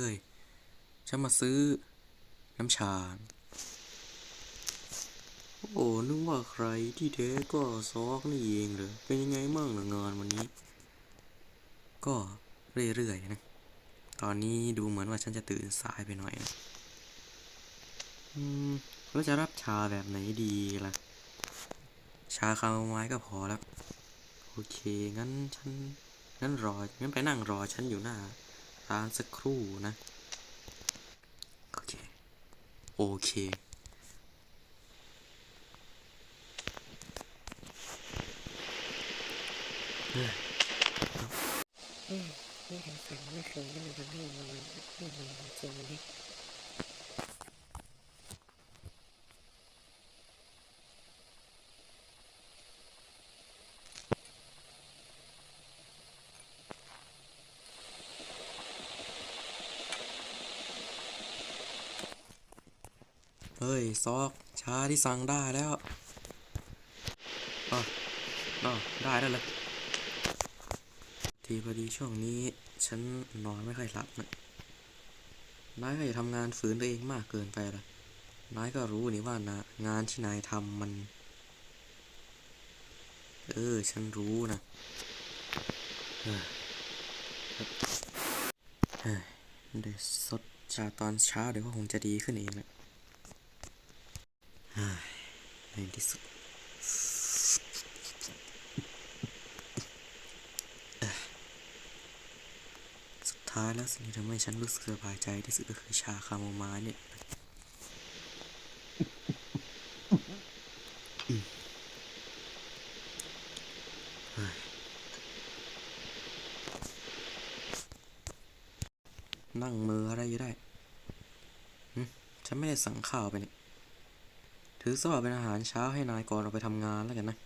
ฮ้ย ฉันมาซื้อ น้ำชา โอ้นึกว่าใครที่แท้ก็ซอกนี่เองเหรอเป็นยังไงมั่งล่ะงานวันนี้ ก็เรื่อยๆนะ ตอนนี้ดูเหมือนว่าฉันจะตื่นสายไปหน่อยนะอืมแล้วจะรับชาแบบไหนดีล่ะ ชาคาโมไมล์ก็พอแล้ว โอเค งั้นฉันงั้นรอ งั้นไปนั่งรอฉันอยู่หน้าาสักครู่นะ โอเค โอเคนี่ทางฝันเมื่อคืนก็มันทำให้มันมันมันจริงเลย เฮ้ย ซอกชาที่สั่งได้แล้วอ๋ออ๋อได้แล้วเลยทีพอดีช่วงนี้ ฉันนอนไม่ค่อยหลับนะนายก็อย่าทำงานฝืนตัวเองมากเกินไปละนายก็รู้นี่ว่านะงานที่นายทำมัน เออ ฉันรู้นะเฮ้ยเดี๋ยวสดชาตอนเช้าเดี๋ยวก็คงจะดีขึ้นเองแหละ ในที่สุดสุดท้ายแล้วสิ่งที่ทำให้ฉันรู้สึกสบายใจที่สุดก็คือชาคาโมไมล์เนี่ยนั่งมืออะไรอยู่ได้ ฉันไม่ได้สั่งข้าวไปนี่ ถือซะว่าเป็นอาหารเช้าให้นายก่อนออกไปทำงานแล้วกันนะ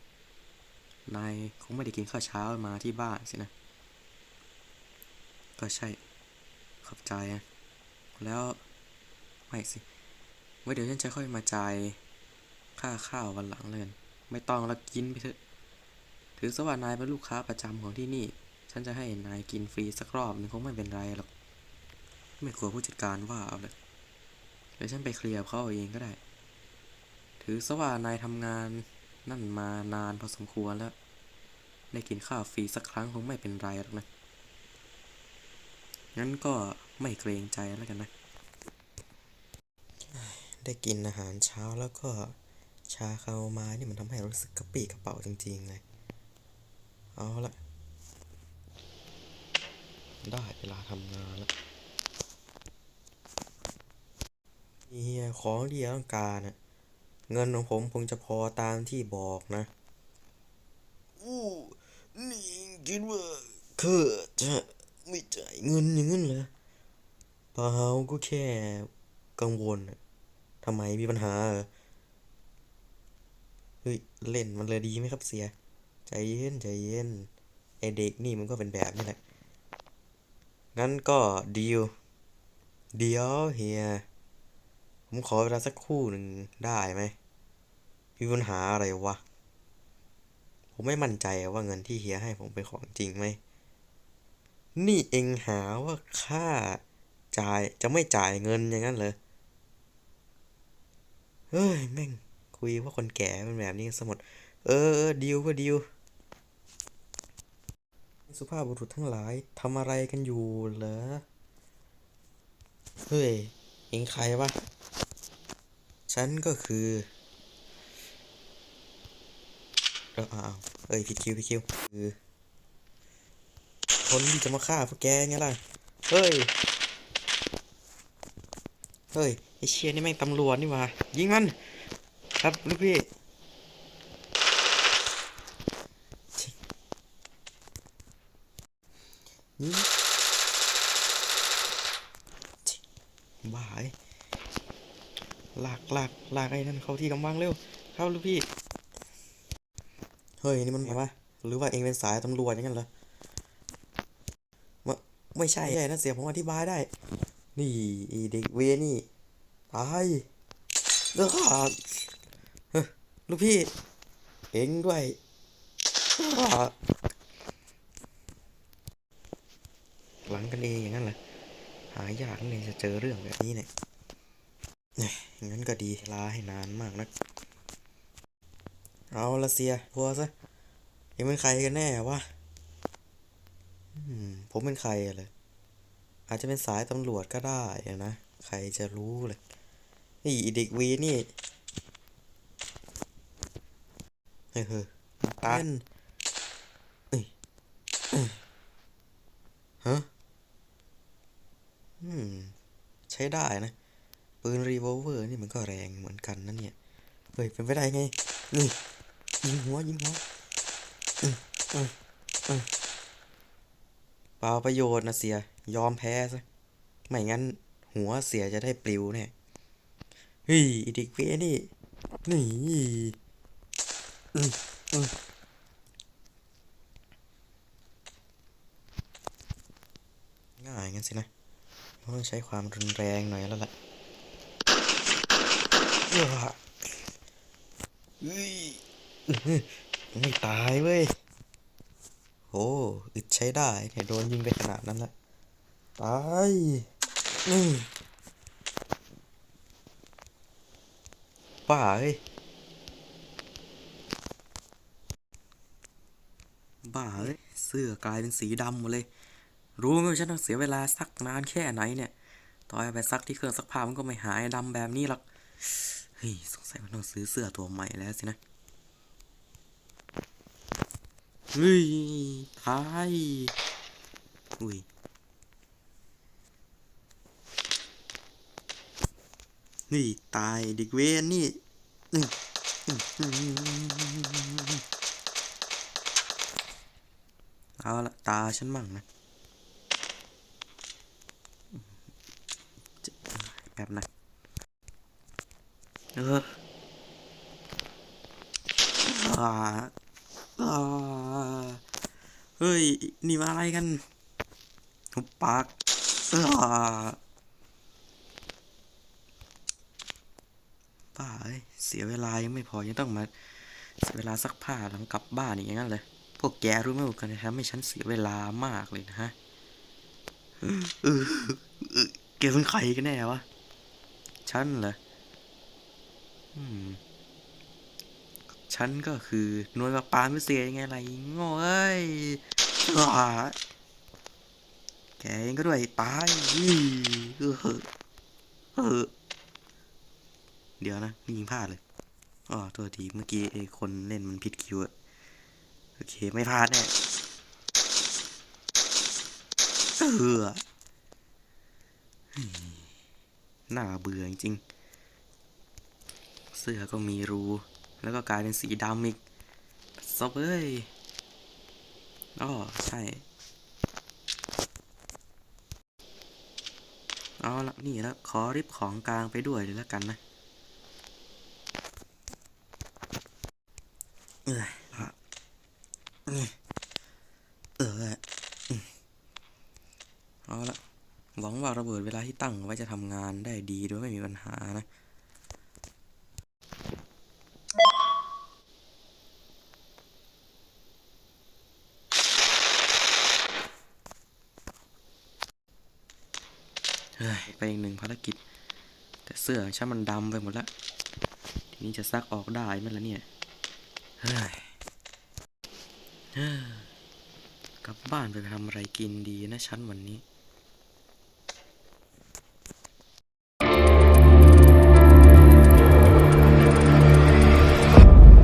นายคงไม่ได้กินข้าวเช้ามาที่บ้านสินะ ก็ใช่ ขอบใจนะ แล้ว ไม่สิ ไว้เดี๋ยวฉันจะค่อยมาจ่ายค่าข้าววันหลังเลยกันไม่ต้องละกินไปเถอะ ถือซะว่านายเป็นลูกค้าประจำของที่นี่ ฉันจะให้นายกินฟรีสักรอบนึงคงไม่เป็นไรหรอก ไม่กลัวผู้จัดการว่าเอาเลย เดี๋ยวฉันไปเคลียร์เขาเองก็ได้ ถือซะว่านายทำงานนั่นมานานพอสมควรแล้ว ได้กินข้าวฟรีสักครั้งคงไม่เป็นไรหรอกนะ งั้นก็ไม่เกรงใจแล้วกันนะ ได้กินอาหารเช้าแล้วก็ชาคาโมไมานี่มันทำให้รู้สึกกระปี้กระเป๋าจริงๆเลย เอาละ ได้เวลาทำงานแล้วเฮีของที่ต้องการน่ะ เงินของผมคงจะพอตามที่บอกนะ อู้ นี่คิดว่าเธอจะไม่จ่ายเงินอย่างนั้นเหรอเปล่าก็แค่กังวลทำไมมีปัญหาเหรอเฮ้ยเล่นมันเลยดีไหมครับเสีย ใจเย็นใจเย็นไอเด็กนี่มันก็เป็นแบบนี้แหละ งั้นก็ดีลเดี๋ยวเฮีย ผมขอเวลาสักครู่หนึ่งได้ไหม มีปัญหาอะไรวะ ผมไม่มั่นใจว่าเงินที่เฮียให้ผมเป็นของจริงไหม นี่เองหาว่าค่าจ่ายจะไม่จ่ายเงินอย่างนั้นเลยเฮ้ย แม่ง คุยว่าคนแก่เป็นแบบนี้สมด เออเดีลก็ดีลสุภาพบุรุษทั้งหลายทำอะไรกันอยู่เหรอ เฮ้ย เองใครวะ ฉันก็คือเอออ้าเอ้ยผิดคิวผิดคิวคือคนที่จะมาฆ่าพวกแกไงล่ะ เฮ้ย เฮ้ยไอเชียนี่แม่งตำรวจนี่หว่า ยิงมัน ครับลูกพี่บ้าไอ ลากลากลากไอ้นั่นเข้าที่กำบังเร็ว เข้าลูกพี่ เฮ้ยนี่มันแบบว่าหรือว่าเองเป็นสายตำรวจอย่างนั้นเหรอไม่ไม่ใช่ไอ้นั่นเสียผมอธิบายได้ นี่ไอ้เด็กเวรนี่ตายเด้อเฮ้ยลูกพี่ เองด้วยอ้าหลังกันเองอย่างนั้นเหรอหายากนี่จะเจอเรื่องแบบนี้เนี่ยเอ้ย งั้นก็ดีลาให้นานมากนะเอาละเสียพัวซะยังเป็นใครกันแน่วะผมเป็นใครอะเลยอาจจะเป็นสายตำรวจก็ได้นะ ใครจะรู้เลยนี่อีเด็กวีนี่เฮ้ยเฮ้ยตาเอ้ยเอ้ยฮะอืมใช้ได้นะ ปืนรีโวเวอร์นี่มันก็แรงเหมือนกันนั่นเนี่ย เฮ้ย เป็นไปได้ไง นี่ ยิงหัว ยิงหัวเปล่าประโยชน์นะเสีย ยอมแพ้ซะ ไม่งั้น หัวเสียจะได้ปลิวแน่เฮ้ยอ้เด็กเวนี่นี่ง่ายงั้นสินะต้องใช้ความรุนแรงหน่อยแล้วล่ะเอ้อเฮ้ยอื้อหือ ไม่ตายเว้ยโอ้อึดใช้ได้เนี่ยโดนยิงไปขนาดนั้นละตายอืมป่าเอ้ยบ้าเอ้ยเสื้อกลายเป็นสีดำหมดเลย รู้ไหมว่าฉันต้องเสียเวลาซักนานแค่ไหนเนี่ยต่อไปซักที่เครื่องซักผ้ามันก็ไม่หายดำแบบนี้หรอก ฮ้ยสงสัยมันต้องซื้อเสื้อตัวใหม่แล้วสินะเฮ้ยตายอุ้ยนี่ตายเด็กเวนนี่เอาละตาฉันมั่งนะแบบนะ เอออ่าอ่าเฮ้ย นี่มาอะไรกันหุบปากอ่าป้าเสียเวลายังไม่พอ ยังต้องมาเสียเวลาซักผ้าหลังกลับบ้านอย่างนั้นเลย พวกแกรู้ไหมว่ากันทำให้ฉันเสียเวลามากเลยนะฮะเออเออแกเป็นใครกันแน่วะ ฉันเหรอ ฉันก็คือหน่วยปราปรามพิเศษยังไงไรง่เอ้ยอ่าแกเองก็ด้วยตายเออเออเดี๋ยวนะนี่ยิงพลาดเลยอ๋อตัวทีเมื่อกี้ไอ้คนเล่นมันผิดคิวอะโอเคไม่พลาดแน่เออน่าเบื่อจริง เสื้อก็มีรู แล้วก็กลายเป็นสีดำอีกซบเอ้ยอ๋อใช่เอาละนี่แล้วขอริบของกลางไปด้วยเลยแล้วกันนะเอออะเออเอาละหวังว่าระเบิดเวลาที่ตั้งไว้จะทำงานได้ดีโดยไม่มีปัญหานะ ไปอีกหนึ่งภารกิจ แต่เสื้อช่างฉันมันดำไปหมดแล้วทีนี้จะซักออกได้ไหมล่ะเนี่ยเฮ้ยเฮ้ยกลับบ้านไปทำอะไรกินดีนะฉันวันนี้